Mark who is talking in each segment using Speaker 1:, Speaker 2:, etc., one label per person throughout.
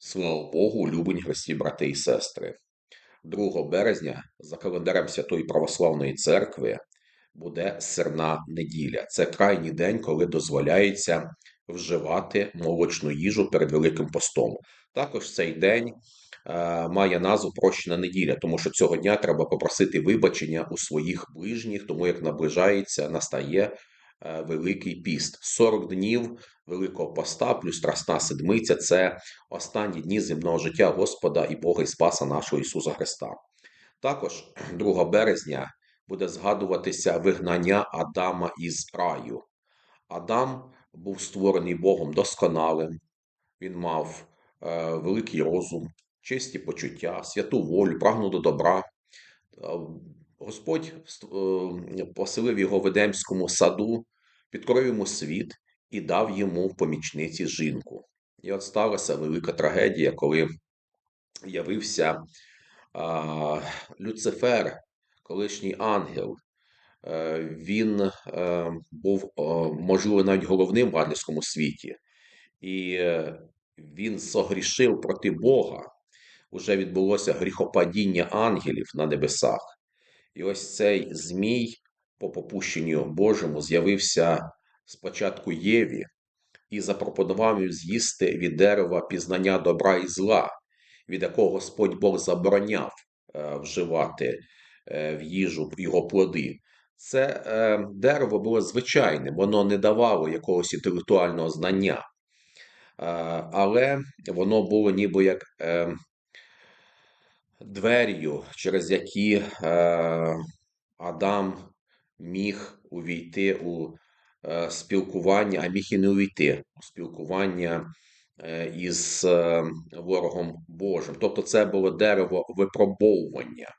Speaker 1: Слава Богу, улюблені Христі, брати і сестри. 2 березня за календарем Святої Православної Церкви буде сирна неділя. Це крайній день, коли дозволяється вживати молочну їжу перед Великим постом. Також цей день е, має назву прощена неділя, тому що цього дня треба попросити вибачення у своїх ближніх, тому як наближається, настає Великий піст. 40 днів Великого поста плюс Страсна Седмиця це останні дні земного життя Господа і Бога і Спаса нашого Ісуса Христа. Також 2 березня буде згадуватися вигнання Адама із раю. Адам був створений Богом досконалим, він мав е, великий розум, чисті почуття, святу волю, прагнув до добра. Господь е, поселив його в Едемському саду, підкорив йому світ і дав йому в помічниці жінку. І от сталася велика трагедія, коли явився а, Люцифер, колишній ангел. Е, Він е, був, можливо, навіть головним в ангельському світі, і він согрішив проти Бога. Уже відбулося гріхопадіння ангелів на небесах. І ось цей Змій, по попущенню Божому, з'явився спочатку Єві і запропонував їм з'їсти від дерева пізнання добра і зла, від якого Господь Бог забороняв е, вживати е, в їжу його плоди. Це е, дерево було звичайним, воно не давало якогось інтелектуального знання, е, але воно було ніби як е, двер'ю, через які е, Адам міг увійти у е, спілкування, а міг і не увійти у спілкування е, із ворогом Божим. Тобто це було дерево випробовування.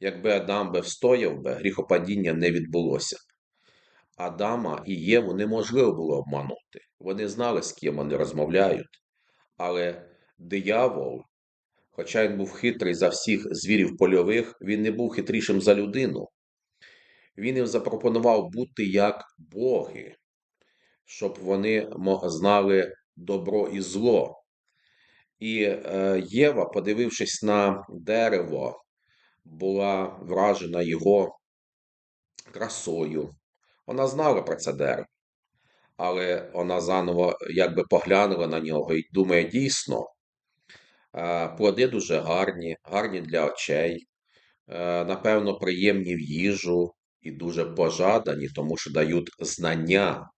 Speaker 1: Якби Адам би встояв би, гріхопадіння не відбулося. Адама і Єву неможливо було обманути. Вони знали, з ким вони розмовляють. Але диявол, хоча він був хитрий за всіх звірів польових, він не був хитрішим за людину. Він їм запропонував бути як боги, щоб вони знали добро і зло. І е, Єва, подивившись на дерево, була вражена його красою. Вона знала про це дерево, але вона заново якби поглянула на нього і думає, дійсно, плоди дуже гарні, гарні для очей, е, напевно, приємні в їжу і дуже пожадані, тому що дають знання.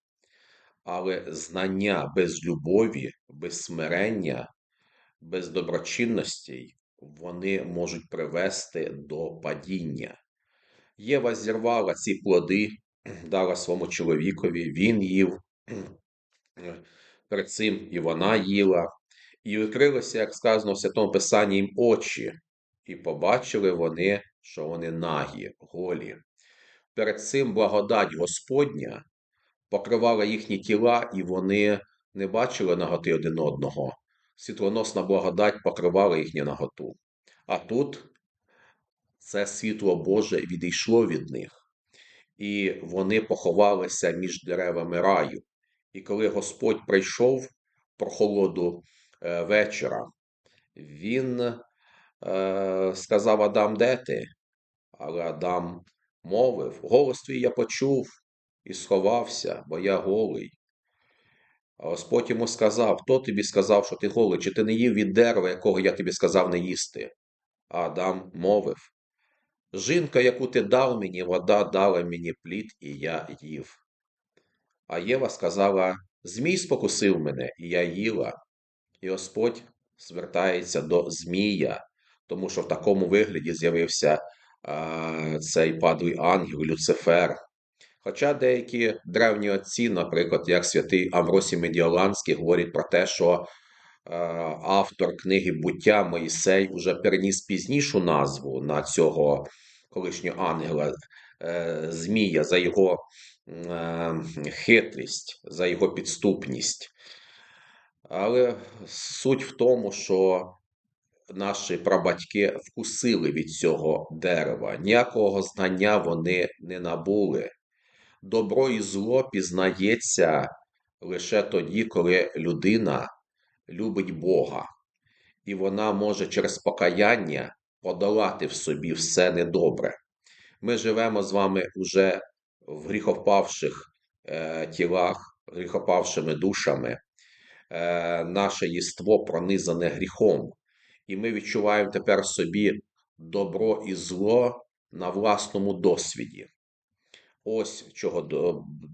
Speaker 1: Але знання без любові, без смирення, без доброчинностей вони можуть привести до падіння. Єва зірвала ці плоди, дала своєму чоловікові, він їв, перед цим і вона їла, і відкрилося, як сказано в Святому Писанні, їм очі, і побачили вони, що вони нагі, голі. Перед цим благодать Господня покривала їхні тіла, і вони не бачили наготи один одного. Світлоносна благодать покривала їхню наготу. А тут це світло Боже відійшло від них, і вони поховалися між деревами раю. І коли Господь прийшов прохолоду вечора, він е, сказав Адам, де ти? Але Адам мовив, голос твій я почув і сховався, бо я голий. А Господь йому сказав: Хто тобі сказав, що ти голий, чи ти не їв від дерева, якого я тобі сказав не їсти? А Адам мовив: Жінка, яку ти дав мені, вода дала мені плід, і я їв. А Єва сказала: Змій спокусив мене, і я їла. І Господь звертається до Змія, тому що в такому вигляді з'явився а, цей падлий ангел Люцифер. Хоча деякі древні отці, наприклад, як святий Амросій Медіоланський, говорять про те, що е, автор книги буття Моїсей вже переніс пізнішу назву на цього колишнього ангела е, Змія за його е, хитрість, за його підступність. Але суть в тому, що наші прабатьки вкусили від цього дерева, ніякого знання вони не набули. Добро і зло пізнається лише тоді, коли людина любить Бога. і вона може через покаяння подолати в собі все недобре. Ми живемо з вами уже в гріхопавших е, тілах, гріхопавшими душами. Е, наше єство пронизане гріхом, і ми відчуваємо тепер собі добро і зло на власному досвіді. Ось чого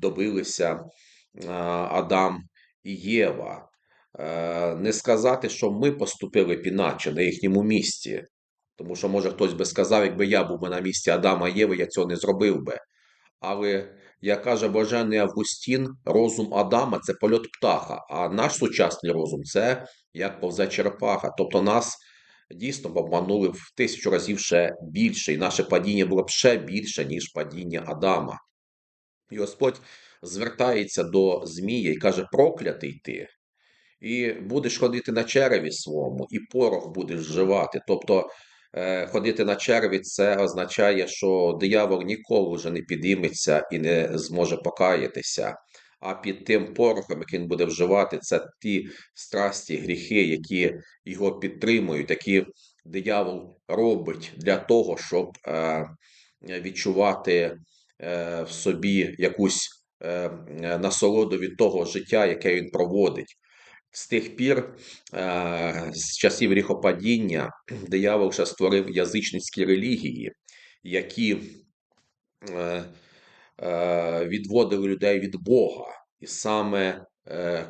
Speaker 1: добилися е, Адам і Єва. Е, Не сказати, що ми поступили б іначе на їхньому місці. Тому що, може, хтось би сказав, якби я був би на місці Адама і Єви, я цього не зробив би. Але, як каже Божений Августін, розум Адама це польот птаха, а наш сучасний розум це як повзе черепаха. Тобто нас дійсно обманули в тисячу разів ще більше, і наше падіння було б ще більше, ніж падіння Адама. І Господь звертається до Змія і каже: проклятий ти, і будеш ходити на череві своєму, і порох будеш вживати. Тобто ходити на череві це означає, що диявол ніколи вже не підійметься і не зможе покаятися. А під тим порохом, який він буде вживати, це ті страсті, гріхи, які його підтримують, які диявол робить для того, щоб е, відчувати е, в собі якусь е, насолоду від того життя, яке він проводить. З тих пір, е, з часів гріхопадіння, диявол ще створив язичницькі релігії, які е, е, відводили людей від Бога. І саме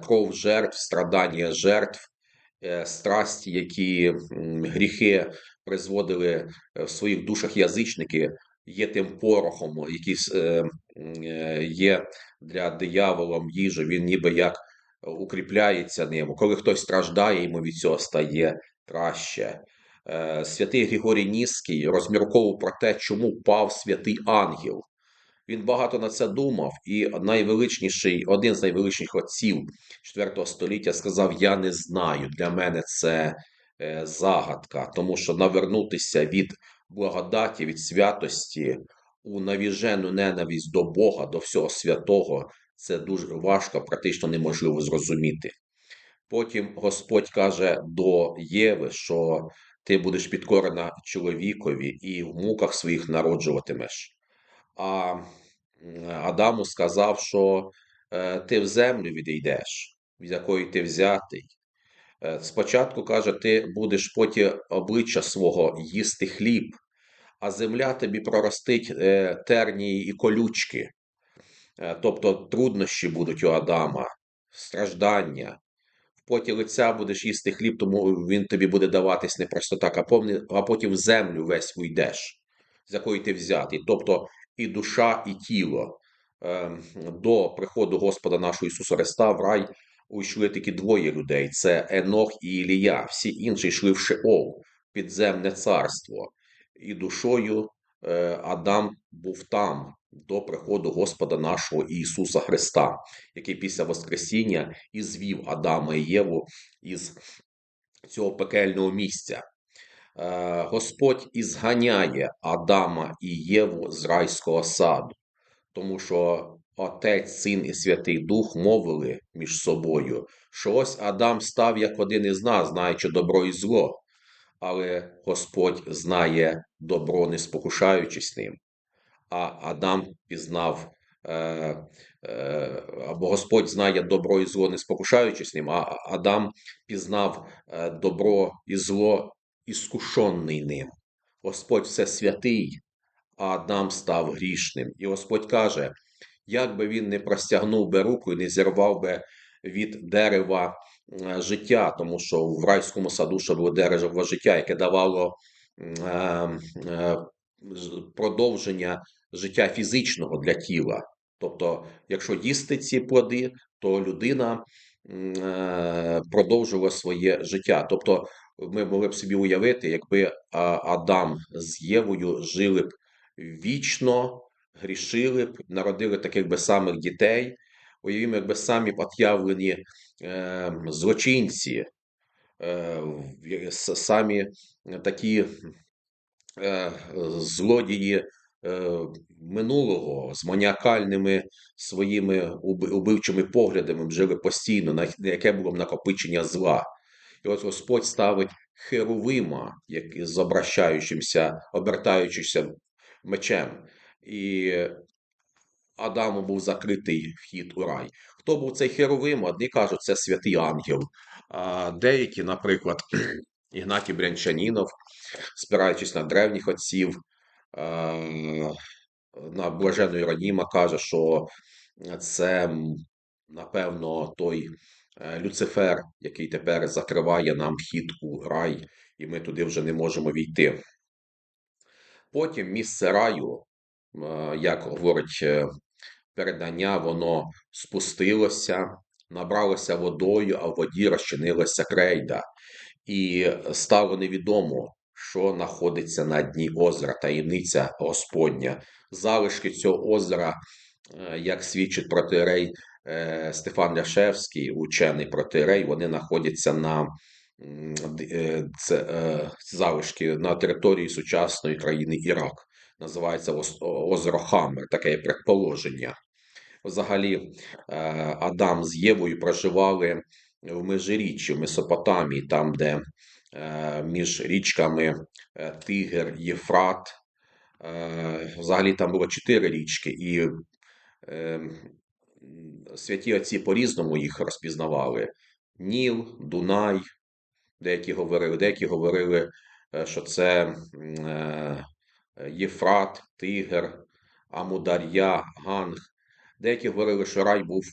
Speaker 1: кров жертв, страдання жертв, страсті, які гріхи призводили в своїх душах язичники, є тим порохом, який є для дияволом їжі. Він ніби як укріпляється ним. Коли хтось страждає, йому від цього стає краще. Е, Святий Григорій Ніський розмірковував про те, чому впав святий ангел. Він багато на це думав, і найвеличніший, один з найвеличніших отців IV століття сказав: Я не знаю. Для мене це е, загадка, тому що навернутися від благодаті, від святості у навіжену ненависть до Бога, до всього святого, це дуже важко, практично неможливо зрозуміти. Потім Господь каже до Єви, що ти будеш підкорена чоловікові і в муках своїх народжуватимеш. А Адаму сказав, що е, ти в землю відійдеш, від якої ти взятий. Е, Спочатку каже, ти будеш поті обличчя свого їсти хліб, а земля тобі проростить е, тернії і колючки. Е, Тобто труднощі будуть у Адама, страждання. В поті лиця будеш їсти хліб, тому він тобі буде даватись не просто так, а, повний, а потім в землю весь уйдеш, з якої ти взятий. Тобто і душа, і тіло. Е, До приходу Господа нашого Ісуса Христа в рай уйшли тільки двоє людей: це Енох і Ілія. Всі інші йшли в Шеол, підземне царство. І душою Адам був там до приходу Господа нашого Ісуса Христа, який після Воскресіння і звів Адама і Єву із цього пекельного місця. Е, Господь ізганяє Адама і Єву з райського саду, тому що Отець, Син і Святий Дух мовили між собою, що ось Адам став як один із нас, знаючи добро і зло, але Господь знає добро, не спокушаючись ним. А Адам пізнав, е, е, або Господь знає добро і зло, не спокушаючись ним, а Адам пізнав е, добро і зло, іскушений ним. Господь все святий, а Адам став грішним. І Господь каже, як би він не простягнув би руку і не зірвав би від дерева життя, тому що в райському саду ще було дерево життя, яке давало е, е, продовження життя фізичного для тіла. Тобто, якщо їсти ці плоди, то людина е, продовжувала своє життя. Тобто, ми могли б собі уявити, якби Адам з Євою жили б вічно, грішили б, народили таких би самих дітей. Уявімо, якби самі от'явлені е, злочинці, е, самі такі е, злодії е, минулого з маніакальними своїми убивчими поглядами жили постійно, на яке було б накопичення зла. І ось Господь ставить Херовима, як з обращаючимся, обертаючимся мечем. І Адаму був закритий вхід у рай. Хто був цей Херовим? Одні кажуть, це святий ангел. А деякі, наприклад, Ігнатій Брянчанінов, спираючись на древніх отців, на Блажену Іроніма, каже, що це, напевно, той е, Люцифер, який тепер закриває нам вхід у рай, і ми туди вже не можемо війти. Потім місце раю, як говорить е, передання, воно спустилося, набралося водою, а в воді розчинилася крейда. І стало невідомо, що знаходиться на дні озера, таємниця Господня. Залишки цього озера, е, як свідчить протирей е, Стефан Ляшевський, учений протирей, вони знаходяться на це, залишки на території сучасної країни Ірак. Називається озеро Хамер, таке предположення. Взагалі, е, Адам з Євою проживали в межиріччі, в Месопотамії, там, де е, між річками е, Тигр, Єфрат. Взагалі там було чотири річки, і святі отці по-різному їх розпізнавали: Ніл, Дунай, деякі говорили, деякі говорили, що це Єфрат, Тигр, Амудар'я, Ганг. Деякі говорили, що рай був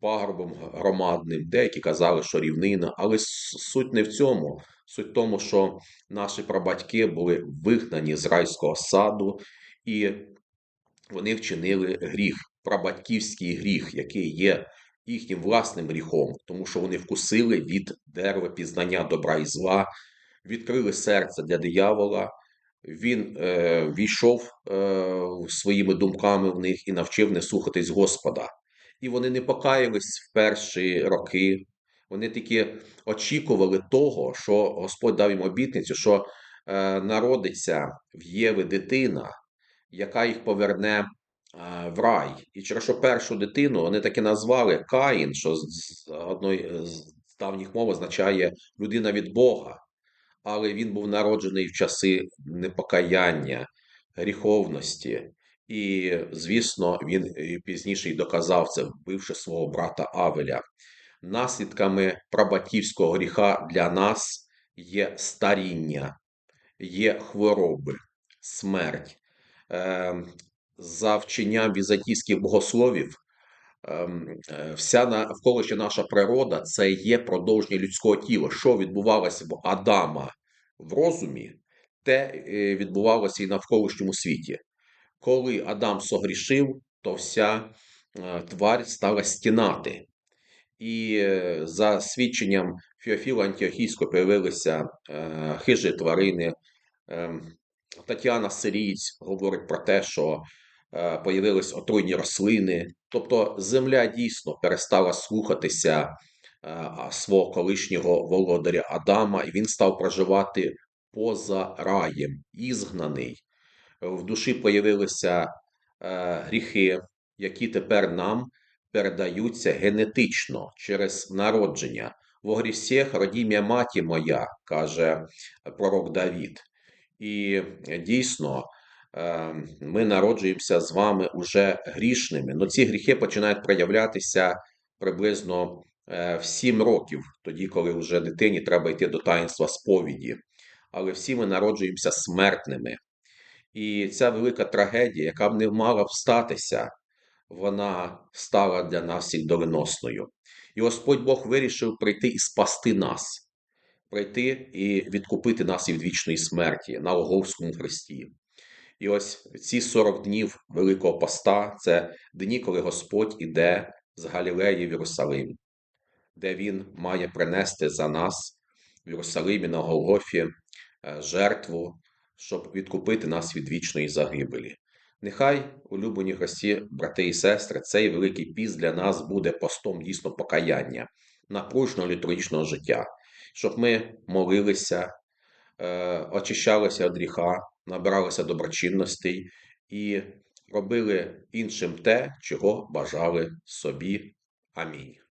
Speaker 1: пагорбом громадним, деякі казали, що рівнина, але суть не в цьому. Суть в тому, що наші прабатьки були вигнані з райського саду, і вони вчинили гріх, прабатьківський гріх, який є їхнім власним гріхом, тому що вони вкусили від дерева пізнання добра і зла, відкрили серце для диявола він е, війшов е, своїми думками в них і навчив не слухатись Господа. І вони не покаялись в перші роки. Вони тільки очікували того, що Господь дав їм обітницю, що е, народиться в Єви дитина, яка їх поверне е, в рай. І через що першу дитину вони таки назвали Каїн, що з одної з давніх мов означає людина від Бога але він був народжений в часи непокаяння, гріховності. І, звісно, він пізніше й доказав це, вбивши свого брата Авеля. Наслідками прабатівського гріха для нас є старіння, є хвороби, смерть. Ем, за вченням візантійських богословів, е, вся навколишня наша природа це є продовження людського тіла. Що відбувалося в Адама в розумі, те е, відбувалося і навколишньому світі. Коли Адам согрішив, то вся е, тварь стала стінати. І е, за свідченням Феофіла Антіохійського появилися хижі тварини. Ем, Тетяна Сирієць говорить про те, що появились отруйні рослини. Тобто земля дійсно перестала слухатися свого колишнього володаря Адама, і він став проживати поза раєм, ізгнаний. В душі появилися е, гріхи, які тепер нам передаються генетично через народження. В грісіх родім'я маті моя, каже пророк Давід. І дійсно, е, ми народжуємося з вами уже грішними. Но ці гріхи починають проявлятися приблизно Е, в 7 років, тоді, коли вже дитині треба йти до таїнства сповіді. Але всі ми народжуємося смертними. І ця велика трагедія, яка б не мала встатися, вона стала для нас всіх доленосною. І Господь Бог вирішив прийти і спасти нас, прийти і відкупити нас від вічної смерті на Оговському Христі. І ось ці 40 днів Великого Поста це дні, коли Господь іде з Галілеї в Єрусалим де Він має принести за нас в Єрусалимі на Голгофі е, жертву, щоб відкупити нас від вічної загибелі. Нехай, улюблені гості, брати і сестри, цей великий піст для нас буде постом дійсно покаяння, напружного літургічного життя, щоб ми молилися, очищалися від гріха, набралися доброчинностей і робили іншим те, чого бажали собі. Амінь.